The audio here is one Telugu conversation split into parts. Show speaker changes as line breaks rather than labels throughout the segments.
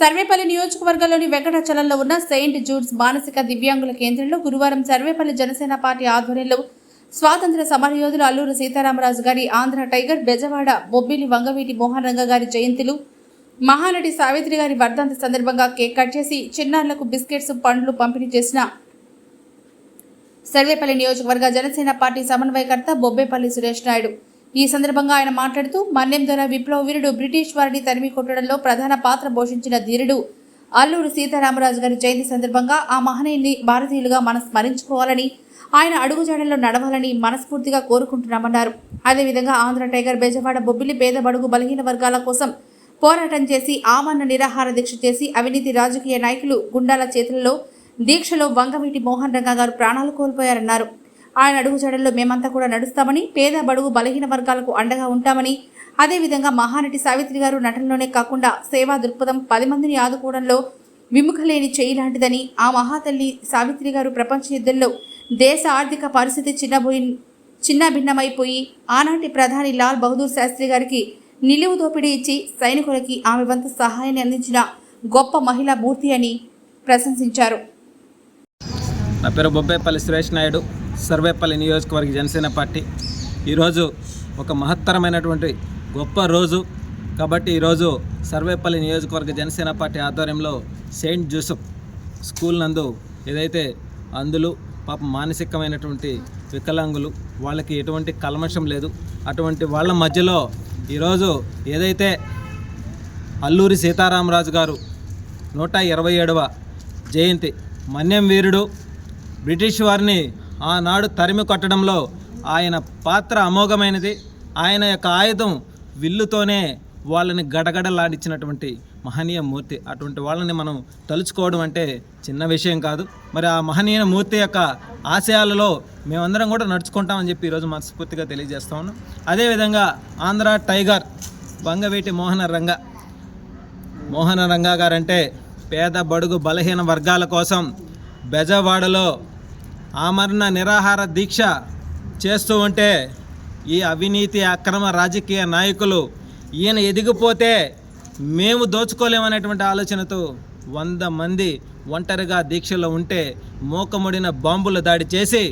సర్వేపల్లి నియోజకవర్గంలోని వెంకటాచలంలో ఉన్న సెయింట్ జూడ్స్ మానసిక దివ్యాంగుల కేంద్రంలో గురువారం సర్వేపల్లి జనసేన పార్టీ ఆధ్వర్యంలో స్వాతంత్ర సమరయోధులు అల్లూరు సీతారామరాజు గారి ఆంధ్ర టైగర్ బెజవాడ బొబ్బిలి వంగవీటి మోహన్ రంగ గారి జయంతులు మహానటి సావిత్రి గారి వర్ధంతి సందర్భంగా కేక్ కట్ చేసి చిన్నారులకు బిస్కెట్స్ పండ్లు పంపిణీ చేసిన సర్వేపల్లి నియోజకవర్గ జనసేన పార్టీ సమన్వయకర్త బొబ్బేపల్లి సురేష్ నాయుడు. ఈ సందర్భంగా ఆయన మాట్లాడుతూ మన్యం ధర విప్లవ వీరుడు బ్రిటిష్ వారిని తరిమి కొట్టడంలో ప్రధాన పాత్ర పోషించిన ధీరుడు అల్లూరు సీతారామరాజు గారి జయంతి సందర్భంగా ఆ మహనీయుని భారతీయులుగా మనం స్మరించుకోవాలని ఆయన అడుగుజాడల్లో నడవాలని మనస్ఫూర్తిగా కోరుకుంటున్నామన్నారు. అదేవిధంగా ఆంధ్ర టైగర్ బెజవాడ బొబ్బిలి పేద బడుగు బలహీన వర్గాల కోసం పోరాటం చేసి ఆమరణ నిరాహార దీక్ష చేసి అవినీతి రాజకీయ నాయకులు గుండాల చేతులలో దీక్షలో వంగవీటి మోహన్ రంగా గారు ప్రాణాలు కోల్పోయారన్నారు. ఆయన అడుగుజాడల్లో మేమంతా కూడా నడుస్తామని పేద బడుగు బలహీన వర్గాలకు అండగా ఉంటామని అదేవిధంగా మహానటి సావిత్రి గారు నటనలోనే కాకుండా సేవా దృక్పథం పది మందిని ఆదుకోవడంలో విముఖలేని చేయి లాంటిదని ఆ మహాతల్లి సావిత్రి గారు ప్రపంచ యుద్ధంలో దేశ ఆర్థిక పరిస్థితి చిన్నబోయి చిన్న భిన్నమైపోయి ఆనాటి ప్రధాని లాల్ బహదూర్ శాస్త్రి గారికి నిలువు దోపిడీ ఇచ్చి సైనికులకి ఆమె వంతు సహాయాన్ని అందించిన గొప్ప మహిళా మూర్తి అని ప్రశంసించారు.
నా పేరు బొబ్బేపల్లి సురేష్ నాయుడు. సర్వేపల్లి నియోజకవర్గ జనసేన పార్టీ. ఈరోజు ఒక మహత్తరమైనటువంటి గొప్ప రోజు. కాబట్టి ఈరోజు సర్వేపల్లి నియోజకవర్గ జనసేన పార్టీ ఆధ్వర్యంలో సెయింట్ జోసెఫ్ స్కూల్ నందు ఏదైతే అందులో పాప మానసికమైనటువంటి వికలాంగులు వాళ్ళకి ఎటువంటి కల్మషం లేదు. అటువంటి వాళ్ళ మధ్యలో ఈరోజు ఏదైతే అల్లూరి సీతారామరాజు గారు నూట ఇరవై ఏడవ జయంతి మన్యం వీరుడు బ్రిటిష్ వారిని ఆనాడు తరిమి కొట్టడంలో ఆయన పాత్ర అమోఘమైనది. ఆయన యొక్క ఆయుధం విల్లుతోనే వాళ్ళని గడగడలాడించినటువంటి మహనీయ మూర్తి. అటువంటి వాళ్ళని మనం తలుచుకోవడం అంటే చిన్న విషయం కాదు. మరి ఆ మహనీయ మూర్తి యొక్క ఆశయాలలో మేమందరం కూడా నడుచుకుంటామని చెప్పి ఈరోజు మనస్ఫూర్తిగా తెలియజేస్తా ఉన్నాం. అదేవిధంగా ఆంధ్ర టైగర్ బంగవేటి మోహన రంగ. మోహన రంగా గారంటే పేద బడుగు బలహీన వర్గాల కోసం బెజవాడలో ఆమరణ నిరాహార దీక్ష చేస్తూ ఉంటే ఈ అవినీతి అక్రమ రాజకీయ నాయకులు ఈయన ఎదిగిపోతే మేము దోచుకోలేమనేటువంటి ఆలోచనతో వంద మంది ఒంటరిగా దీక్షలో ఉంటే మోకముడిన బాంబులు దాడి చేసి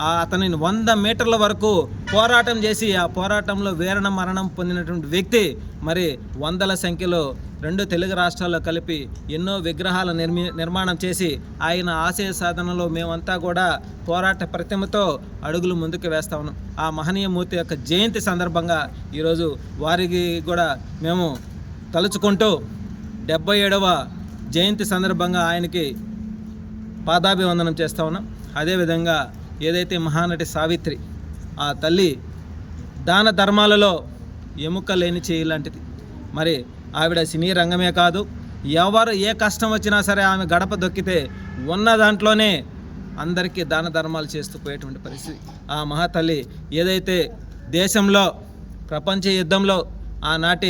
ఆ అతనిని వంద మీటర్ల వరకు పోరాటం చేసి ఆ పోరాటంలో వీరణ మరణం పొందినటువంటి వ్యక్తి మరి వందల సంఖ్యలో రెండు తెలుగు రాష్ట్రాల్లో కలిపి ఎన్నో విగ్రహాల నిర్మి నిర్మాణం చేసి ఆయన ఆశయ సాధనలో మేమంతా కూడా పోరాట ప్రతిమతో అడుగులు ముందుకు వేస్తా ఉన్నాం. ఆ మహనీయ మూర్తి యొక్క జయంతి సందర్భంగా ఈరోజు వారికి కూడా మేము తలుచుకుంటూ డెబ్బై ఏడవ జయంతి సందర్భంగా ఆయనకి పాదాభివందనం చేస్తా ఉన్నాం. అదేవిధంగా ఏదైతే మహానటి సావిత్రి ఆ తల్లి దాన ధర్మాలలో ఎముక లేని చేయి లాంటిది. మరి ఆవిడ సినీ రంగమే కాదు ఎవరు ఏ కష్టం వచ్చినా సరే ఆమె గడప దొక్కితే ఉన్న దాంట్లోనే అందరికీ దాన ధర్మాలు చేస్తూ పోయేటువంటి పరిస్థితి. ఆ మహాతల్లి ఏదైతే దేశంలో ప్రపంచ యుద్ధంలో ఆనాటి